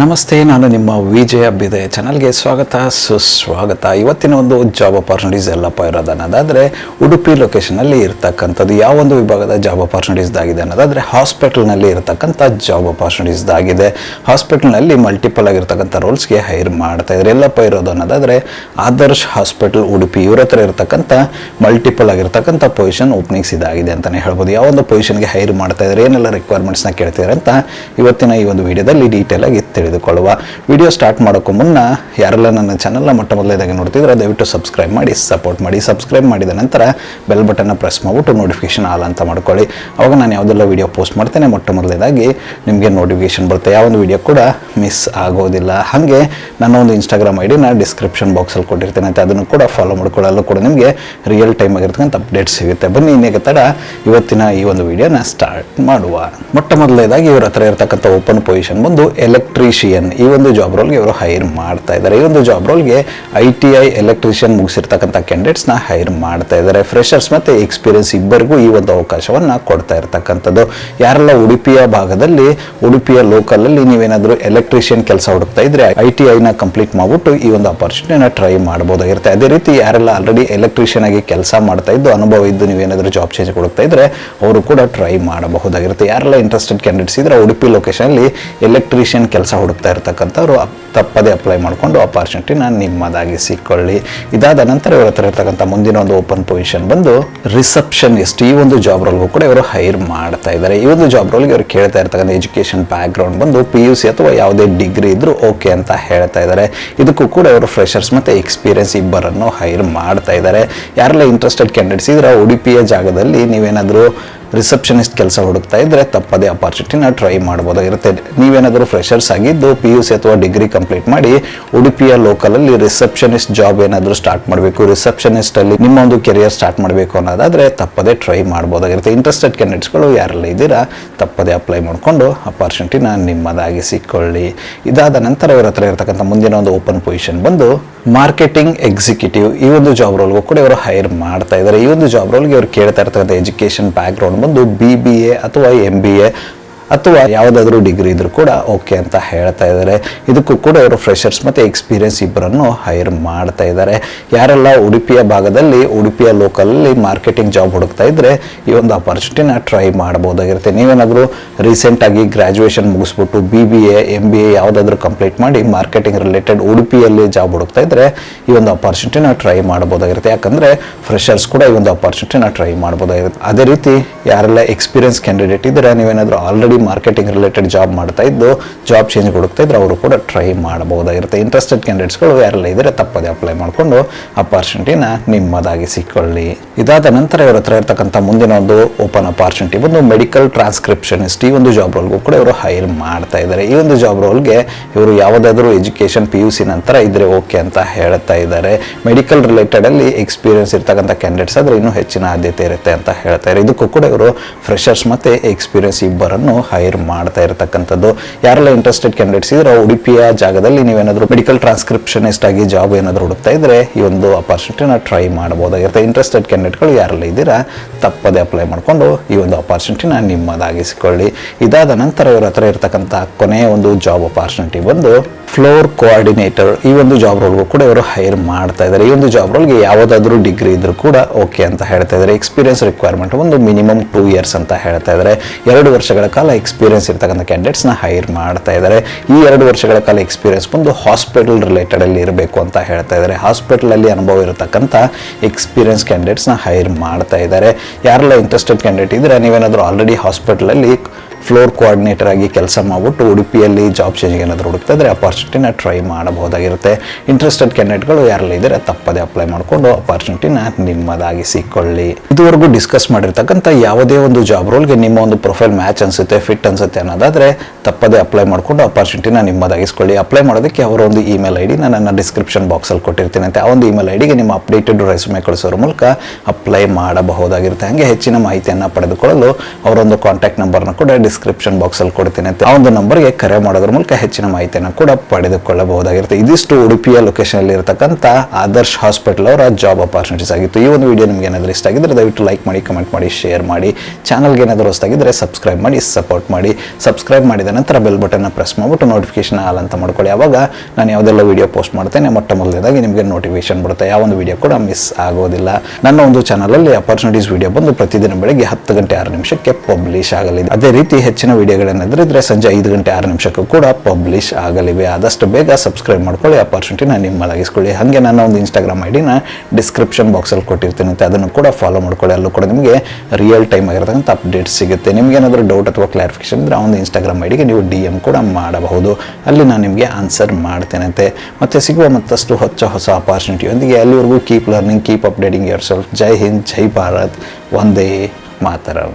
ನಮಸ್ತೆ, ನಾನು ನಿಮ್ಮ ವಿಜಯ ಬಿದೆ ಚಾನಲ್ಗೆ ಸ್ವಾಗತ, ಸುಸ್ವಾಗತ. ಇವತ್ತಿನ ಒಂದು ಜಾಬ್ ಅಪಾರ್ಚುನಿಟೀಸ್ ಎಲ್ಲಪ್ಪ ಇರೋದು ಅನ್ನೋದಾದರೆ, ಉಡುಪಿ ಲೊಕೇಶನಲ್ಲಿ ಇರ್ತಕ್ಕಂಥದ್ದು, ಯಾವ ಒಂದು ವಿಭಾಗದ ಜಾಬ್ ಅಪಾರ್ಚುನಿಟೀಸ್ದಾಗಿದೆ ಅನ್ನೋದಾದರೆ ಹಾಸ್ಪಿಟಲ್ನಲ್ಲಿ ಇರತಕ್ಕಂಥ ಜಾಬ್ ಅಪಾರ್ಚುನಿಟೀಸ್ದಾಗಿದೆ ಹಾಸ್ಪಿಟಲ್ನಲ್ಲಿ ಮಲ್ಟಿಪಲ್ ಆಗಿರ್ತಕ್ಕಂಥ ರೋಲ್ಸ್ಗೆ ಹೈರ್ ಮಾಡ್ತಾ ಇದ್ದಾರೆ. ಎಲ್ಲಪ್ಪ ಇರೋದು ಅನ್ನೋದಾದರೆ, ಆದರ್ಶ್ ಹಾಸ್ಪಿಟಲ್ ಉಡುಪಿ, ಇವ್ರ ಹತ್ರ ಇರತಕ್ಕಂಥ ಮಲ್ಟಿಪಲ್ ಆಗಿರ್ತಕ್ಕಂಥ ಪೊಸಿಷನ್ ಓಪನಿಂಗ್ಸ್ ಇದಾಗಿದೆ ಅಂತಲೇ ಹೇಳ್ಬೋದು. ಯಾವ ಒಂದು ಪೊಸಿಷನ್ಗೆ ಹೈರ್ ಮಾಡ್ತಾ ಇದ್ದಾರೆ, ಏನೆಲ್ಲ ರಿಕ್ವೈರ್ಮೆಂಟ್ಸ್ನ ಕೇಳ್ತಿದ್ದಾರೆ ಅಂತ ಇವತ್ತಿನ ಈ ಒಂದು ವಿಡಿಯೋದಲ್ಲಿ ಡೀಟೇಲ್ ಆಗಿ ತಿಳಿದುಕೊಳ್ಳುವ ವಿಡಿಯೋ ಸ್ಟಾರ್ಟ್ ಮಾಡೋಕ್ಕೂ ಮುನ್ನ ಯಾರೆಲ್ಲ ನನ್ನ ಚಾನಲ್ನ ಮೊಟ್ಟ ಮೊದಲೇದಾಗಿ ನೋಡ್ತಿದ್ರೆ ದಯವಿಟ್ಟು ಸಬ್ಸ್ಕ್ರೈಬ್ ಮಾಡಿ ಸಪೋರ್ಟ್ ಮಾಡಿ ಸಬ್ಸ್ಕ್ರೈಬ್ ಮಾಡಿದ ನಂತರ ಬೆಲ್ ಬಟನ್ನ ಪ್ರೆಸ್ ಮಾಡಿಬಿಟ್ಟು ನೋಟಿಫಿಕೇಶನ್ ಆಲ್ ಅಂತ ಮಾಡ್ಕೊಳ್ಳಿ. ಅವಾಗ ನಾನು ಯಾವುದೆಲ್ಲ ವಿಡಿಯೋ ಪೋಸ್ಟ್ ಮಾಡ್ತೇನೆ ಮೊಟ್ಟ ಮೊದಲೇದಾಗಿ ನಿಮಗೆ ನೋಟಿಫಿಕೇಶನ್ ಬರುತ್ತೆ. ಯಾವ ಒಂದು ವಿಡಿಯೋ ಕೂಡ ಮಿಸ್ ಆಗೋದಿಲ್ಲ. ಹಾಗೆ ನನ್ನ ಒಂದು ಇನ್ಸ್ಟಾಗ್ರಾಮ್ ಐ ಡಿನ ಡಿಸ್ಕ್ರಿಪ್ಷನ್ ಬಾಕ್ಸಲ್ಲಿ ಕೊಟ್ಟಿರ್ತೇನೆ. ಅಂತ ಅದನ್ನು ಕೂಡ ಫಾಲೋ ಮಾಡ್ಕೊಳ್ಳಲು ಕೂಡ ನಿಮಗೆ ರಿಯಲ್ ಟೈಮ್ ಆಗಿರ್ತಕ್ಕಂಥ ಅಪ್ಡೇಟ್ ಸಿಗುತ್ತೆ. ಬನ್ನಿ, ಇನ್ನೇಗೆ ತಡ ಇವತ್ತಿನ ಈ ಒಂದು ವಿಡಿಯೋನ ಸ್ಟಾರ್ಟ್ ಮಾಡುವ. ಮೊಟ್ಟ ಮೊದಲನೇದಾಗಿ ಇವ್ರ ಹತ್ರ ಇರತಕ್ಕಂಥ ಓಪನ್ ಪೊಸಿಷನ್ ಬಂದು ಎಲೆಕ್ಟ್ರಿಷಿಯನ್ ಈ ಒಂದು ಜಾಬ್ ರೋಲ್ಗೆ ಇವರು ಹೈರ್ ಮಾಡ್ತಾ ಇದ್ದಾರೆ. ಈ ಒಂದು ಜಾಬ್ ರೋಲ್ಗೆ ಐ ಟಿ ಐ ಎಲೆಕ್ಟ್ರಿಷಿಯನ್ ಮುಗಿಸಿರ್ತಕ್ಕಂಥ ಕ್ಯಾಂಡಿಡೇಟ್ಸ್ನ ಹೈರ್ ಮಾಡ್ತಾ ಇದ್ದಾರೆ. ಫ್ರೆಷರ್ಸ್ ಮತ್ತು ಎಕ್ಸ್ಪೀರಿಯನ್ಸ್ ಇಬ್ಬರಿಗೂ ಈ ಒಂದು ಅವಕಾಶವನ್ನು ಕೊಡ್ತಾ ಇರ್ತಕ್ಕಂಥದ್ದು. ಯಾರೆಲ್ಲ ಉಡುಪಿಯ ಭಾಗದಲ್ಲಿ, ಉಡುಪಿಯ ಲೋಕಲಲ್ಲಿ ನೀವೇನಾದರೂ ಎಲೆಕ್ಟ್ರಿಷಿಯನ್ ಕೆಲಸ ಹುಡುಕ್ತಾ ಇದ್ರೆ ಐ ಟಿ ಐನ ಕಂಪ್ಲೀಟ್ ಮಾಡಿಬಿಟ್ಟು ಈ ಒಂದು ಅಪರ್ಚುನಿಟಿನ ಟ್ರೈ ಮಾಡ್ಬೋದಾಗಿರುತ್ತೆ ಅದೇ ರೀತಿ ಯಾರೆಲ್ಲ ಆಲ್ರೆಡಿ ಎಲೆಕ್ಟ್ರಿಷಿಯನ್ ಆಗಿ ಕೆಲಸ ಮಾಡ್ತಾ ಇದ್ದು, ಅನುಭವ ಇದ್ದು ನೀವೇನಾದರೂ ಜಾಬ್ ಚೇಂಜ್ ಹುಡುಕ್ತಾ ಇದ್ರೆ ಅವರು ಕೂಡ ಟ್ರೈ ಮಾಡಬಹುದಾಗಿರುತ್ತೆ. ಯಾರೆಲ್ಲ ಇಂಟ್ರೆಸ್ಟೆಡ್ ಕ್ಯಾಂಡಿಡೇಟ್ಸ್ ಇದ್ರೆ ಉಡುಪಿ ಲೊಕೇಶನಲ್ಲಿ ಎಲೆಕ್ಟ್ರಿಷಿಯನ್ ಕೆಲಸ ಹುಡುಕ್ತಾ ಇರ್ತಕ್ಕಂಥವ್ರು ತಪ್ಪದೇ ಅಪ್ಲೈ ಮಾಡಿಕೊಂಡು ಅಪಾರ್ಚುನಿಟಿನ ನಿಮ್ಮದಾಗಿಸಿಕೊಳ್ಳಿ ಇದಾದ ನಂತರ ಇವ್ರ ಹತ್ರ ಇರ್ತಕ್ಕಂಥ ಮುಂದಿನ ಒಂದು ಓಪನ್ ಪೊಸಿಷನ್ ಬಂದು ರಿಸೆಪ್ಷನಿಸ್ಟ್ ಈ ಒಂದು ಜಾಬ್ ರೋಲ್ಗೂ ಕೂಡ ಇವರು ಹೈರ್ ಮಾಡ್ತಾ ಇದ್ದಾರೆ. ಈ ಒಂದು ಜಾಬ್ ರೋಲ್ಗೆ ಇವರು ಕೇಳ್ತಾ ಇರ್ತಕ್ಕಂಥ ಎಜುಕೇಷನ್ ಬ್ಯಾಕ್ಗ್ರೌಂಡ್ ಬಂದು ಪಿ ಯು ಸಿ ಅಥವಾ ಯಾವುದೇ ಡಿಗ್ರಿ ಇದ್ರೂ ಓಕೆ ಅಂತ ಹೇಳ್ತಾ ಇದ್ದಾರೆ. ಇದಕ್ಕೂ ಕೂಡ ಇವರು ಫ್ರೆಷರ್ಸ್ ಮತ್ತು ಎಕ್ಸ್ಪೀರಿಯನ್ಸ್ ಇಬ್ಬರನ್ನು ಹೈರ್ ಮಾಡ್ತಾ ಇದ್ದಾರೆ. ಯಾರೆಲ್ಲ ಇಂಟ್ರೆಸ್ಟೆಡ್ ಕ್ಯಾಂಡಿಡೇಟ್ಸ್ ಇದ್ರೆ ಉಡುಪಿಯ ಜಾಗದಲ್ಲಿ ನೀವೇನಾದರೂ ರಿಸೆಪ್ಷನಿಸ್ಟ್ ಕೆಲಸ ಹುಡುಕ್ತಾ ಇದ್ದರೆ ತಪ್ಪದೇ ಅಪಾರ್ಚುನಿಟಿನ ಟ್ರೈ ಮಾಡ್ಬೋದಾಗಿರುತ್ತೆ ನೀವೇನಾದರೂ ಫ್ರೆಷರ್ಸ್ ಆಗಿದ್ದು ಪಿ ಯು ಸಿ ಅಥವಾ ಡಿಗ್ರಿ ಕಂಪ್ಲೀಟ್ ಮಾಡಿ ಉಡುಪಿಯ ಲೋಕಲಲ್ಲಿ ರಿಸೆಪ್ಷನಿಸ್ಟ್ ಜಾಬ್ ಏನಾದರೂ ಸ್ಟಾರ್ಟ್ ಮಾಡಬೇಕು. ರಿಸೆಪ್ಷನಿಸ್ಟಲ್ಲಿ ನಿಮ್ಮ ಒಂದು ಕೆರಿಯರ್ ಸ್ಟಾರ್ಟ್ ಮಾಡಬೇಕು ಅನ್ನೋದಾದ್ರೆ ತಪ್ಪದೇ ಟ್ರೈ ಮಾಡ್ಬೋದಾಗಿರುತ್ತೆ ಇಂಟ್ರೆಸ್ಟೆಡ್ ಕ್ಯಾಂಡಿಡೇಟ್ಸ್ಗಳು ಯಾರೆಲ್ಲ ಇದ್ದೀರಾ, ತಪ್ಪದೇ ಅಪ್ಲೈ ಮಾಡಿಕೊಂಡು ಅಪಾರ್ಚುನಿಟಿನ ನಿಮ್ಮದಾಗಿಸಿಕೊಳ್ಳಿ ಇದಾದ ನಂತರ ಇವರ ಹತ್ರ ಇರತಕ್ಕಂಥ ಮುಂದಿನ ಒಂದು ಓಪನ್ ಪೊಸಿಷನ್ ಬಂದು ಮಾರ್ಕೆಟಿಂಗ್ ಎಕ್ಸಿಕ್ಯೂಟಿವ್ ಈ ಒಂದು ಜಾಬ್ ರೋಲ್ಗೂ ಕೂಡ ಇವರು ಹೈರ್ ಮಾಡ್ತಾ ಇದ್ದಾರೆ ಈ ಒಂದು ಜಾಬ್ ರೋಲ್ಗೆ ಇವರು ಕೇಳ್ತಾ ಇರ್ತಕ್ಕಂಥ ಎಜುಕೇಷನ್ ಬ್ಯಾಕ್ಗ್ರೌಂಡ್ ಬಂದು ಬಿ ಬಿ ಎ ಅಥವಾ ಎಂ ಬಿ ಎ ಅಥವಾ ಯಾವುದಾದ್ರೂ ಡಿಗ್ರಿ ಇದ್ರೂ ಕೂಡ ಓಕೆ ಅಂತ ಹೇಳ್ತಾ ಇದ್ದಾರೆ. ಇದಕ್ಕೂ ಕೂಡ ಅವರು ಫ್ರೆಷರ್ಸ್ ಮತ್ತು ಎಕ್ಸ್ಪೀರಿಯನ್ಸ್ ಇಬ್ಬರನ್ನು ಹೈರ್ ಮಾಡ್ತಾ ಇದ್ದಾರೆ. ಯಾರೆಲ್ಲ ಉಡುಪಿಯ ಭಾಗದಲ್ಲಿ, ಉಡುಪಿಯ ಲೋಕಲಲ್ಲಿ ಮಾರ್ಕೆಟಿಂಗ್ ಜಾಬ್ ಹುಡುಕ್ತಾ ಇದ್ದರೆ ಈ ಒಂದು ಅಪಾರ್ಚುನಿಟಿನ ಟ್ರೈ ಮಾಡ್ಬೋದಾಗಿರುತ್ತೆ. ನೀವೇನಾದರೂ ರೀಸೆಂಟಾಗಿ graduation ಮುಗಿಸ್ಬಿಟ್ಟು B B A M B A ಯಾವುದಾದ್ರೂ ಕಂಪ್ಲೀಟ್ ಮಾಡಿ ಮಾರ್ಕೆಟಿಂಗ್ ರಿಲೇಟೆಡ್ ಉಡುಪಿಯಲ್ಲಿ ಜಾಬ್ ಹುಡುಕ್ತಾ ಇದ್ದರೆ ಈ ಒಂದು ಅಪಾರ್ಚುನಿಟಿನ ಟ್ರೈ ಮಾಡ್ಬೋದಾಗಿರುತ್ತೆ. ಯಾಕಂದರೆ ಫ್ರೆಷರ್ಸ್ ಕೂಡ ಈ ಒಂದು ಅಪಾರ್ಚುನಿಟಿನ ಟ್ರೈ ಮಾಡ್ಬೋದಾಗಿರುತ್ತೆ. ಅದೇ ರೀತಿ ಯಾರೆಲ್ಲ ಎಕ್ಸ್ಪೀರಿಯನ್ಸ್ ಕ್ಯಾಂಡಿಡೇಟ್ ಇದ್ದರೆ ನೀವೇನಾದರೂ ಆಲ್ರೆಡಿ ಮಾರ್ಕೆಟಿಂಗ್ ರಿಲೇಟೆಡ್ ಜಾಬ್ ಮಾಡ್ತಾ ಇದ್ದು ಜಾಬ್ ಚೇಂಜ್ ಹುಡುಕ್ತಾ ಇದ್ರೆ ಅವರು ಕೂಡ ಟ್ರೈ ಮಾಡಬಹುದಾಗಿರುತ್ತೆ. ಇಂಟ್ರೆಸ್ಟೆಡ್ ಕ್ಯಾಂಡಿಡೇಟ್ಸ್ಗಳು ಯಾರೆಲ್ಲ ಇದ್ದರೆ ತಪ್ಪದೇ ಅಪ್ಲೈ ಮಾಡಿಕೊಂಡು ಅಪಾರ್ಚುನಿಟಿನ ನಿಮ್ಮದಾಗಿಸಿಕೊಳ್ಳಿ ಇದಾದ ನಂತರ ಇವರ ಹತ್ರ ಇರ್ತಕ್ಕಂಥ ಮುಂದಿನ ಒಂದು ಓಪನ್ ಅಪಾರ್ಚುನಿಟಿ ಒಂದು ಮೆಡಿಕಲ್ ಟ್ರಾನ್ಸ್ಕ್ರಿಪ್ಷನಿಸ್ಟ್ ಈ ಒಂದು ಜಾಬ್ ರೋಲ್ಗೂ ಕೂಡ ಇವರು ಹೈರ್ ಮಾಡ್ತಾ ಇದ್ದಾರೆ. ಈ ಒಂದು ಜಾಬ್ ರೋಲ್ಗೆ ಇವರು ಯಾವುದಾದ್ರೂ ಎಜುಕೇಷನ್ ಪಿ ಯು ಸಿ ನಂತರ ಇದ್ರೆ ಓಕೆ ಅಂತ ಹೇಳ್ತಾ ಇದ್ದಾರೆ. ಮೆಡಿಕಲ್ ರಿಲೇಟೆಡ್ ಅಲ್ಲಿ ಎಕ್ಸ್ಪೀರಿಯನ್ಸ್ ಇರ್ತಕ್ಕಂಥ ಕ್ಯಾಂಡಿಡೇಟ್ಸ್ ಆದರೆ ಇನ್ನೂ ಹೆಚ್ಚಿನ ಆದ್ಯತೆ ಇರುತ್ತೆ ಅಂತ ಹೇಳ್ತಾ ಇದ್ದಾರೆ. ಇದಕ್ಕೂ ಕೂಡ ಇವರು ಫ್ರೆಷರ್ಸ್ ಮತ್ತೆ ಎಕ್ಸ್ಪೀರಿಯನ್ಸ್ ಇಬ್ಬರನ್ನು ಹೈರ್ ಮಾಡ್ತಾ ಇರತಕ್ಕಂಥದ್ದು. ಯಾರೆಲ್ಲ ಇಂಟ್ರೆಸ್ಟೆಡ್ ಕ್ಯಾಂಡಿಡೇಟ್ಸ್ ಇದ್ರೆ ಉಡುಪಿಯ ಜಾಗದಲ್ಲಿ ನೀವೇನಾದರೂ ಮೆಡಿಕಲ್ ಟ್ರಾನ್ಸ್ಕ್ರಿಪ್ಷನಿಸ್ಟ್ ಆಗಿ ಜಾಬ್ ಏನಾದರೂ ಹುಡುಕ್ತಾ ಇದ್ರೆ ಈ ಒಂದು ಅಪಾರ್ಚುನಿಟಿನ ಟ್ರೈ ಮಾಡಬಹುದಾಗಿರುತ್ತೆ. ಇಂಟ್ರೆಸ್ಟೆಡ್ ಕ್ಯಾಂಡಿಡೇಟ್ಗಳು ಯಾರೆಲ್ಲ ಇದ್ದೀರಾ, ತಪ್ಪದೇ ಅಪ್ಲೈ ಮಾಡಿಕೊಂಡು ಈ ಒಂದು ಅಪಾರ್ಚುನಿಟಿನ ನಿಮ್ಮದಾಗಿಸಿಕೊಳ್ಳಿ. ಇದಾದ ನಂತರ ಇವರ ಹತ್ರ ಇರತಕ್ಕಂಥ ಕೊನೆಯ ಒಂದು ಜಾಬ್ ಅಪಾರ್ಚುನಿಟಿ ಬಂದು ಫ್ಲೋರ್ ಕೋಆರ್ಡಿನೇಟರ್ ಈ ಒಂದು ಜಾಬ್ ರೋಲ್ಗೂ ಕೂಡ ಇವರು ಹೈರ್ ಮಾಡ್ತಾ ಇದ್ದಾರೆ. ಈ ಒಂದು ಜಾಬ್ ರೋಲ್ಗೆ ಯಾವುದಾದ್ರೂ ಡಿಗ್ರಿ ಇದ್ರೂ ಕೂಡ ಓಕೆ ಅಂತ ಹೇಳ್ತಾ ಇದ್ದಾರೆ. ಎಕ್ಸ್ಪೀರಿಯನ್ಸ್ ರಿಕ್ವೈರ್ಮೆಂಟ್ ಒಂದು ಮಿನಿಮಮ್ ಟೂ ಇಯರ್ಸ್ ಅಂತ ಹೇಳ್ತಾ ಇದ್ದಾರೆ. ಎರಡು ವರ್ಷಗಳ ಕಾಲ ಎಕ್ಸ್ಪೀರಿಯನ್ಸ್ ಇರ್ತಕ್ಕಂಥ ಕ್ಯಾಂಡಿಡೇಟ್ಸ್ನ ಹೈರ್ ಮಾಡ್ತಾ ಇದ್ದಾರೆ. ಈ ಎರಡು ವರ್ಷಗಳ ಕಾಲ ಎಕ್ಸ್ಪೀರಿಯನ್ಸ್ ಬಂದು ಹಾಸ್ಪಿಟಲ್ ರಿಲೇಟೆಡ್ ಅಲ್ಲಿ ಇರಬೇಕು ಅಂತ ಹೇಳ್ತಾ ಇದ್ದಾರೆ. ಹಾಸ್ಪಿಟಲಲ್ಲಿ ಅನುಭವ ಇರತಕ್ಕಂಥ ಎಕ್ಸ್ಪೀರಿಯನ್ಸ್ ಕ್ಯಾಂಡಿಡೇಟ್ಸ್ನ ಹೈರ್ ಮಾಡ್ತಾ ಇದ್ದಾರೆ. ಯಾರೆಲ್ಲ ಇಂಟ್ರೆಸ್ಟೆಡ್ ಕ್ಯಾಂಡಿಡೇಟ್ ಇದ್ದರೆ ನೀವೇನಾದರೂ ಆಲ್ರೆಡಿ ಹಾಸ್ಪಿಟಲಲ್ಲಿ ಫ್ಲೋರ್ ಕೋಆರ್ಡಿನೇಟರ್ ಆಗಿ ಕೆಲಸ ಮಾಡಿಬಿಟ್ಟು ಉಡುಪಿಯಲ್ಲಿ ಜಾಬ್ ಚೇಂಜ್ ಏನಾದರೂ ಹುಡುಕ್ತಾ ಇದ್ದರೆ ಅಪಾರ್ಚುನಿಟಿನ ಟ್ರೈ ಮಾಡಬಹುದಾಗಿರುತ್ತೆ. ಇಂಟ್ರೆಸ್ಟೆಡ್ ಕ್ಯಾಂಡಿಡೇಟ್ಗಳು ಯಾರಲ್ಲಿ ಇದ್ದರೆ ತಪ್ಪದೇ ಅಪ್ಲೈ ಮಾಡಿಕೊಂಡು ಅಪಾರ್ಚುನಿಟಿನ ನಿಮ್ಮದಾಗಿಸಿಕೊಳ್ಳಿ ಇದುವರೆಗೂ ಡಿಸ್ಕಸ್ ಮಾಡಿರ್ತಕ್ಕಂಥ ಯಾವುದೇ ಒಂದು ಜಾಬ್ ರೋಲ್ಗೆ ನಿಮ್ಮ ಒಂದು ಪ್ರೊಫೈಲ್ ಮ್ಯಾಚ್ ಅನ್ಸುತ್ತೆ ಫಿಟ್ ಅನ್ಸುತ್ತೆ ಅನ್ನೋದಾದರೆ ತಪ್ಪದೇ ಅಪ್ಲೈ ಮಾಡಿಕೊಂಡು ಅಪಾರ್ಚುನಿಟಿನ ನಿಮ್ಮದಾಗಿಸ್ಕೊಳ್ಳಿ. ಅಪ್ಲೈ ಮಾಡೋದಕ್ಕೆ ಅವರ ಒಂದು ಇಮೇಲ್ ಐ ಡಿ ನನ್ನ ಡಿಸ್ಕ್ರಿಪ್ಷನ್ ಬಾಕ್ಸಲ್ಲಿ ಕೊಟ್ಟಿರ್ತೀನಿ ಆ ಒಂದು ಇಮೇಲ್ ಐ ಡಿಗೆ ನಿಮ್ಮ ಅಪ್ಡೇಟೆಡ್ ರೆಸ್ಯೂಮೆ ಕಳಿಸೋರ ಮೂಲಕ ಅಪ್ಲೈ ಮಾಡಬಹುದಾಗಿರುತ್ತೆ. ಹಾಗೆ ಹೆಚ್ಚಿನ ಮಾಹಿತಿಯನ್ನು ಪಡೆದುಕೊಳ್ಳಲು ಅವರೊಂದು ಕಾಂಟ್ಯಾಕ್ಟ್ ನಂಬರ್ನ ಕೂಡ ಡಿಸ್ಕ್ರಿಪ್ಷನ್ ಬಾಕ್ಸಲ್ಲಿ ಕೊಡ್ತೀನಿ ಅಂತ. ಆ ಒಂದು ನಂಬರ್ಗೆ ಕರೆ ಮಾಡೋದ್ರ ಮೂಲಕ ಹೆಚ್ಚಿನ ಮಾಹಿತಿಯನ್ನು ಕೂಡ ಪಡೆದುಕೊಳ್ಳಬಹುದಾಗಿರುತ್ತೆ. ಇದಿಷ್ಟು ಉಡುಪಿಯ ಲೊಕೇಶನ್ ಇರತಕ್ಕಂಥ ಆದರ್ಶ್ ಹಾಸ್ಪಿಟಲ್ ಅವರ ಜಾಬ್ ಅಪರ್ಚುನಿಟೀಸ್ ಆಗಿತ್ತು. ಈ ಒಂದು ವಿಡಿಯೋ ನಿಮಗೆ ಏನಾದರೂ ಇಷ್ಟ ಆಗಿದ್ರೆ ದಯವಿಟ್ಟು ಲೈಕ್ ಮಾಡಿ ಕಮೆಂಟ್ ಮಾಡಿ ಶೇರ್ ಮಾಡಿ. ಚಾನಲ್ಗೆ ಏನಾದರೂ ಹೊಸದಾಗಿದ್ದರೆ ಸಬ್ಸ್ಕ್ರೈಬ್ ಮಾಡಿ ಸಪೋರ್ಟ್ ಮಾಡಿ. ಸಬ್ಸ್ಕ್ರೈಬ್ ಮಾಡಿದ ನಂತರ ಬೆಲ್ ಬಟನ್ನ ಪ್ರೆಸ್ ಮಾಡಿಬಿಟ್ಟು ನೋಟಿಫಿಕೇಶನ್ ಆಲ್ ಅಂತ ಮಾಡ್ಕೊಳ್ಳಿ. ಆವಾಗ ನಾನು ಯಾವುದೆಲ್ಲ ವಿಡಿಯೋ ಪೋಸ್ಟ್ ಮಾಡ್ತೇನೆ, ಮೊಟ್ಟ ಮೊದಲನೇದಾಗಿ ನಿಮಗೆ ನೋಟಿಫಿಕೇಶನ್ ಬರುತ್ತೆ. ಯಾವ ಒಂದು ವಿಡಿಯೋ ಕೂಡ ಮಿಸ್ ಆಗೋದಿಲ್ಲ. ನನ್ನ ಒಂದು ಚಾನಲಲ್ಲಿ ಅಪರ್ಚುನಿಟೀಸ್ ವಿಡಿಯೋ ಬಂದು ಪ್ರತಿದಿನ ಬೆಳಗ್ಗೆ ಹತ್ತು ಗಂಟೆ ಆರು ನಿಮಿಷಕ್ಕೆ ಪಬ್ಲಿಷ್ ಆಗಲಿದೆ. ಅದೇ ರೀತಿ ಹೆಚ್ಚಿನ ವಿಡಿಯೋಗಳೇನಾದರೂ ಇದ್ರೆ ಸಂಜೆ ಐದು ಗಂಟೆ ಆರು ನಿಮಿಷಕ್ಕೂ ಕೂಡ ಪಬ್ಲಿಷ್ ಆಗಲಿವೆ. ಆದಷ್ಟು ಬೇಗ ಸಬ್ಸ್ಕ್ರೈಬ್ ಮಾಡ್ಕೊಳ್ಳಿ. ಅಪಾರ್ಚುನಿಟಿನ ನಿಮ್ಮದಾಗಿಸ್ಕೊಳ್ಳಿ. ಹಾಗೆ ನಾನು ಒಂದು ಇನ್ಸ್ಟಾಗ್ರಾಮ್ ಐಡಿನ ಡಿಸ್ಕ್ರಿಪ್ಷನ್ ಬಾಕ್ಸಲ್ಲಿ ಕೊಟ್ಟಿರ್ತೀನಿ. ಅಂತ ಅದನ್ನು ಕೂಡ ಫಾಲೋ ಮಾಡ್ಕೊಳ್ಳಿ. ಅಲ್ಲೂ ಕೂಡ ನಿಮಗೆ ರಿಯಲ್ ಟೈಮ್ ಆಗಿರತಕ್ಕಂಥ ಅಪ್ಡೇಟ್ ಸಿಗುತ್ತೆ. ನಿಮ್ಗೆ ಏನಾದರೂ ಡೌಟ್ ಅಥವಾ ಕ್ಲಾರಿಫಿಕೇಶನ್ ಇದ್ದರೆ ಒಂದು ಇನ್ಸ್ಟಾಗ್ರಾಮ್ ಐಡಿಗೆ ನೀವು ಡಿ ಎಂ ಕೂಡ ಮಾಡಬಹುದು. ಅಲ್ಲಿ ನಾನು ನಿಮಗೆ ಆನ್ಸರ್ ಮಾಡ್ತೇನಂತೆ ಮತ್ತೆ ಸಿಗುವ ಮತ್ತಷ್ಟು ಹೊಸ ಹೊಸ ಅಪಾರ್ಚುನಿಟಿಯೊಂದಿಗೆ ಅಲ್ಲಿವರೆಗೂ keep learning keep updating yourself ಜೈ ಹಿಂದ್, ಜೈ ಭಾರತ್. ಒಂದೇ ಮಾತರಂ.